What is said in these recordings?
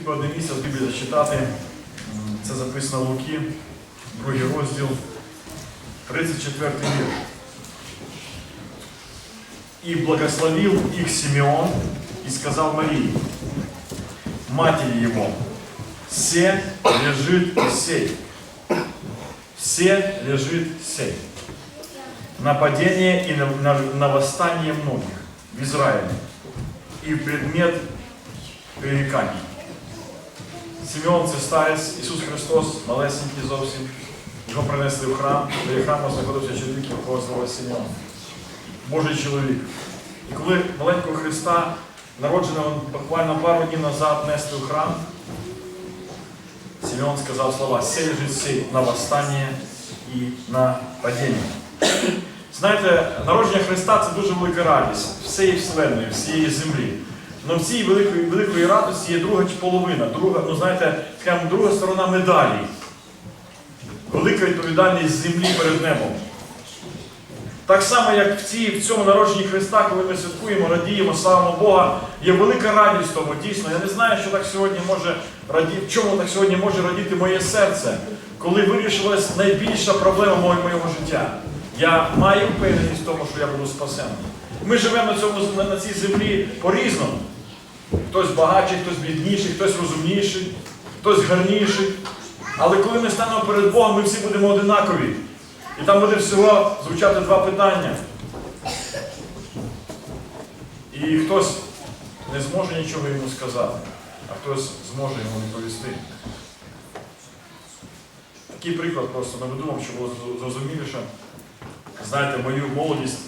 Хотів би одне місце з Біблії зачитати. М, Це записано в Луки, другий розділ, 34 вірш. «И благословил их Симеон и сказал Марии, матери его, все лежит сей, все лежит сей. Нападение и на, на- на восстание многих в Израиле и предмет пререканий. Симеон це старець, Ісус Христос, малесенький зовсім. Його принесли в храм, біля храму знаходився чоловік, якого звали Симеон. Божий чоловік. І коли маленького Христа, народженого буквально пару днів назад, несли в храм, Симеон сказав слова «Сей лежить сей на восстання і на падіння». Знаєте, народження Христа це дуже велика радість всієї вселенної, всієї землі. Але в цій великої, великої радості є друга половина, друга, ну знаєте, скажімо, друга сторона медалі. Велика відповідальність землі перед небом. Так само, як в, цій, в цьому народженні Христа, коли ми святкуємо, радіємо, славимо Бога, є велика радість тому, дійсно. Я не знаю, що так сьогодні може раді... чому так сьогодні може радіти моє серце, коли вирішилась найбільша проблема моєго життя. Я маю впевненість в тому, що я буду спасений. Ми живемо на, цьому, на, цій землі по-різному. Хтось багатший, хтось бідніший, хтось розумніший, хтось гарніший. Але коли ми станемо перед Богом, ми всі будемо одинакові. І там буде всього звучати два питання. І хтось не зможе нічого йому сказати, а хтось зможе йому відповісти. Такий приклад просто не видумав, щоб було зрозуміліше. Знаєте, мою молодість,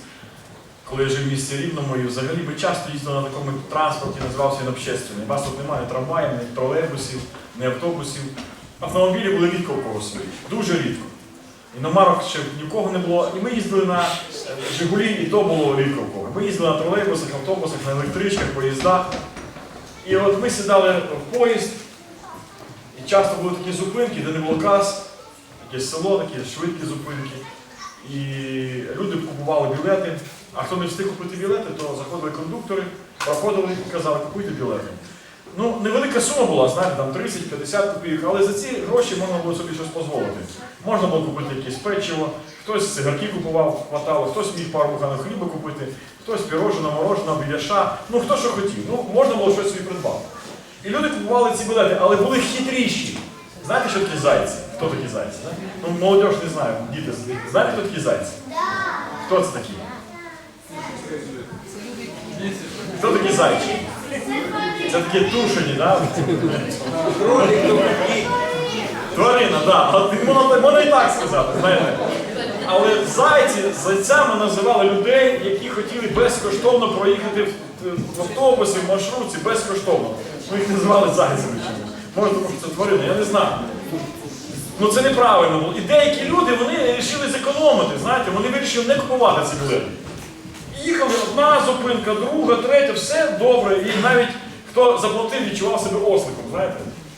коли я жив в місті Рівному, і взагалі ми часто їздили на такому транспорті, називався він общественний. У нас тут немає ні трамваїв, ні тролейбусів, ні автобусів. Автомобілі були рідко у кого свої, дуже рідко. Іномарок ще нікого не було. І ми їздили на е, Жигулі, і то було рідко в кого. Ми їздили на тролейбусах, автобусах, на електричках, поїздах. І от ми сідали в поїзд, і часто були такі зупинки, де не було кас, якесь село, такі швидкі зупинки. І люди купували білети. А хто не встиг купити білети, то заходили кондуктори, проходили і казали, купуйте білети. Ну, невелика сума була, знаєте, там 30-50 копійок, але за ці гроші можна було собі щось дозволити. Можна було купити якесь печиво, хтось цигарки купував, хватало, хтось міг пару буханок хліба купити, хтось пірожено, мороженого, біляша, ну хто що хотів. Ну, можна було щось собі придбати. І люди купували ці білети, але були хитріші. Знаєте, що такі зайці? Хто такі зайці? да? Ну, молодь не знаю, діти. Знаєте, хто такі зайці? Хто це такі? Хто такі зайчики? Це такі тушені, да? Тварина. От Можна, і так сказати, знаєте. Але зайці, зайцями називали людей, які хотіли безкоштовно проїхати в, в автобусі, в маршрутці безкоштовно. Ми їх називали зайцями. Може, тому що це тварина, я не знаю. Ну це неправильно було. І деякі люди вони вирішили зекономити, знаєте, вони вирішили не купувати ці білети. І Їхали одна зупинка, друга, третя, все добре. І навіть хто заплатив, відчував себе осликом, знаєте.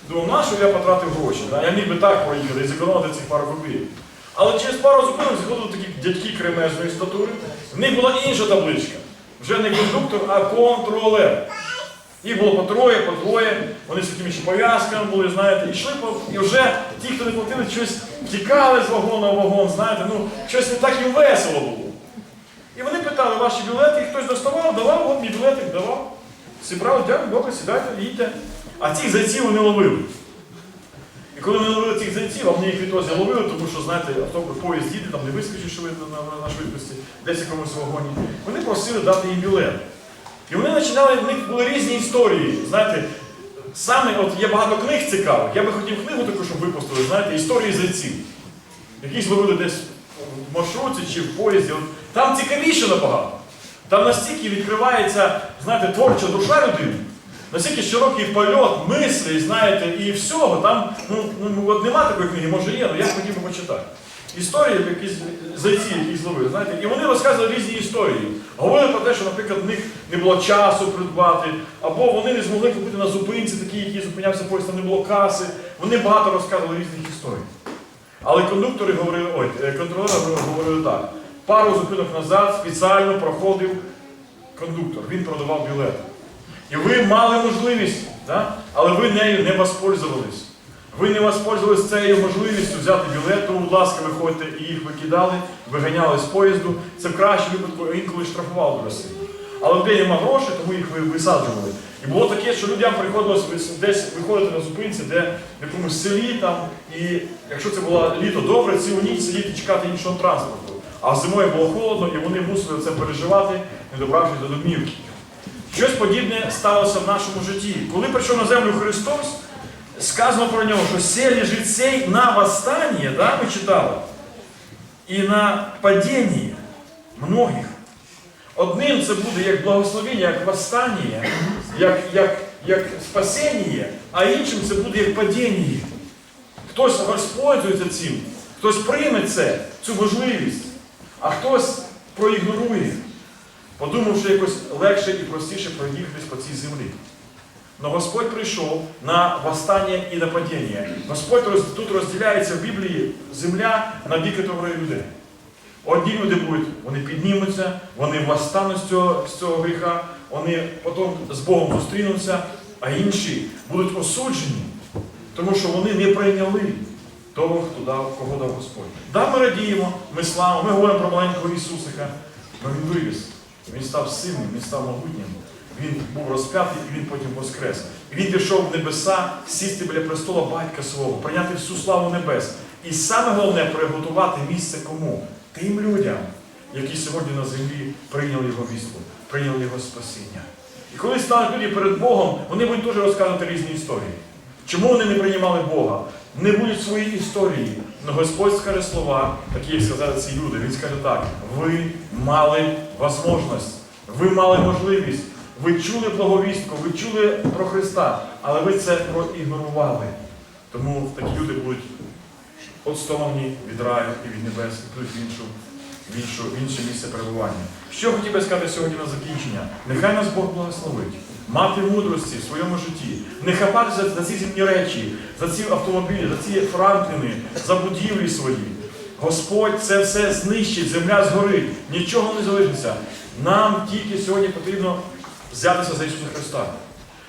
Думав, на що я потратив гроші? Да? Я міг би так проїхати і зекономити цих пару копійок. Але через пару зупинок заходили такі дядьки кремезної статури. В них була інша табличка. Вже не кондуктор, а контролер. Їх було по троє, по двоє, вони з такими ще пов'язками були, знаєте, і йшли. І вже ті, хто не платили, щось тікали з вагона в вагон, знаєте, ну, щось не так їм весело було. І вони питали ваші білети, і хтось доставав, давав, от мій білетик давав. Зібрали, дякую, добре, сідайте, їдьте. А цих зайців вони ловили. І коли вони ловили цих зайців, а вони їх відтоді ловили, тому що, знаєте, автобус, поїзд їде, там не вискочить швидко на, на, на швидкості, десь якомусь вагоні. Вони просили дати їм білет. І вони починали, в них були різні історії. Знаєте, саме от є багато книг цікавих. Я би хотів книгу таку, щоб випустили, знаєте, історії зайців. Якісь ловили десь в маршрутці чи в поїзді. Там цікавіше набагато. Там настільки відкривається, знаєте, творча душа людини, настільки широкий польот, мислі, знаєте, і всього. Там ну, ну, от нема такої книги, може є, але я хотів би почитати. Історії, якісь зайці, які зловили, знаєте, і вони розказували різні історії. Говорили про те, що, наприклад, в них не було часу придбати, або вони не змогли купити на зупинці, такі, які зупинявся поїзд, там не було каси. Вони багато розказували різних історій. Але кондуктори говорили, ой, е, контролери говорили так. Пару зупинок назад спеціально проходив кондуктор, він продавав білети. І ви мали можливість, да? але ви нею не воспользувались. Ви не воспользувались цією можливістю взяти білет, будь ласка, виходьте і їх викидали, виганяли з поїзду. Це в кращому випадку інколи штрафували сильно. Але в день нема грошей, тому їх висаджували. І було таке, що людям приходилось десь виходити на зупинці, де в якомусь селі там, і якщо це було літо добре, цілу ніч сидіти і чекати іншого транспорту. А зимою було холодно, і вони мусили це переживати, не добравшись до домівки. Щось подібне сталося в нашому житті. Коли прийшов на землю Христос, сказано про нього, що сє лежить сей на восстанні, да, ми читали, і на падінні многих. Одним це буде як благословення, як восстання, як, як, як спасіння, а іншим це буде як падіння. Хтось воспользується цим, хтось прийме це, цю можливість, а хтось проігнорує, подумавши якось легше і простіше проїхатись по цій землі. Но Господь прийшов на восстання і на падіння. Господь тут розділяється в Біблії земля на дві категорії людей. Одні люди будуть, вони піднімуться, вони восстануть з цього, з цього гріха, вони потім з Богом зустрінуться, а інші будуть осуджені, тому що вони не прийняли того, хто дав, кого дав Господь. Да, ми радіємо, ми славимо, ми говоримо про маленького Ісусика, але Він виріс, Він став сильним, Він став могутнім. Він був розп'ятий і він потім воскрес. І він пішов в небеса, сісти біля престола батька свого, прийняти всю славу небес. І саме головне приготувати місце кому? Тим людям, які сьогодні на землі прийняли його вістку, прийняли його спасіння. І коли стануть люди перед Богом, вони будуть теж розказувати різні історії. Чому вони не приймали Бога? Не будуть свої історії. Но Господь скаже слова, такі як сказали ці люди. Він скаже так: ви мали можливість, ви мали можливість, ви чули благовістку, ви чули про Христа, але ви це проігнорували. Тому такі люди будуть відсторонені від раю і від небес, і підуть в іншу, в іншу, в інше місце перебування. Що хотів би сказати сьогодні на закінчення? Нехай нас Бог благословить. Мати мудрості в своєму житті, не хапатися за ці земні речі, за ці автомобілі, за ці франклини, за будівлі свої. Господь це все знищить, земля згорить, нічого не залишиться. Нам тільки сьогодні потрібно взятися за Ісуса Христа.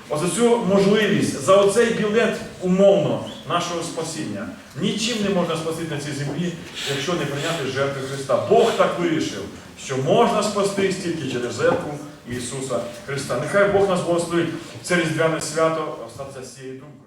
Ось цю можливість, за оцей білет умовно нашого спасіння. Нічим не можна спасти на цій землі, якщо не прийняти жертви Христа. Бог так вирішив, що можна спастись тільки через жертву Ісуса Христа. Нехай Бог нас благословить це різдвяне свято, остатися з цією думкою.